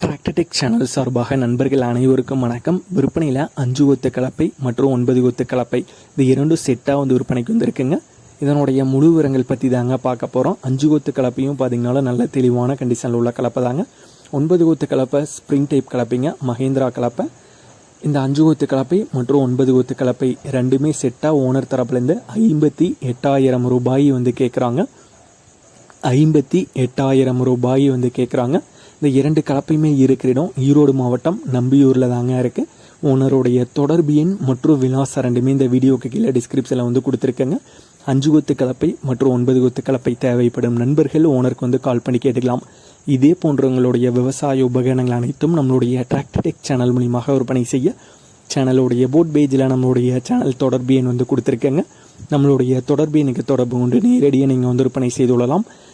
Tractor Tech channel சார்பாக நண்பர்கள் அனைவருக்கும் வணக்கம். விற்பனையில் அஞ்சு கொத்து கலப்பை மற்றும் ஒன்பது கொத்து கலப்பை. இது இரண்டும் செட்டாக வந்து விற்பனைக்கு வந்திருக்குங்க. இதனுடைய முழு விவரங்கள் பற்றி தாங்க பார்க்க போகிறோம் அஞ்சு கொத்து கலப்பையும் பார்த்தீங்கன்னா நல்ல தெளிவான கண்டிஷனில் உள்ள கலப்பை தாங்க. ஒன்பது கொத்து கலப்பை ஸ்ப்ரிங் டைப் கலப்பைங்க மஹேந்திரா கலப்பை. இந்த அஞ்சு கொத்து கலப்பை மற்றும் ஒன்பது கொத்து கலப்பை ரெண்டுமே செட்டாக ஓனர் தரப்புலேருந்து ஐம்பத்தி எட்டாயிரம் ரூபாய் வந்து கேட்குறாங்க ஐம்பத்தி எட்டாயிரம் ரூபாய் வந்து கேட்குறாங்க இந்த இரண்டு கலப்பையுமே இருக்கிற இடம் ஈரோடு மாவட்டம் நம்பியூரில் தாங்க இருக்குது ஓனருடைய தொடர்பு எண் மற்றும் விலாசம் ரெண்டுமே இந்த வீடியோக்கு கீழே டிஸ்கிரிப்ஷனில் வந்து கொடுத்துருக்கேங்க. அஞ்சு கொத்து கலப்பை மற்றும் ஒன்பது கொத்து கலப்பை தேவைப்படும் நண்பர்கள் ஓனருக்கு வந்து கால் பண்ணி கேட்டுக்கலாம். இதே போன்றவங்களுடைய விவசாய உபகரணங்கள் அனைத்தும் நம்மளுடைய டிராக்டர்டெக் சேனல் மூலியமாக விற்பனை செய்ய சேனலுடைய போட் பேஜில் நம்மளுடைய சேனல் தொடர்பு எண் வந்து கொடுத்துருக்கேங்க. நம்மளுடைய தொடர்பு எனக்கு தொடர்பு கொண்டு நேரடியாக நீங்கள் வந்து விற்பனை செய்து கொள்ளலாம்.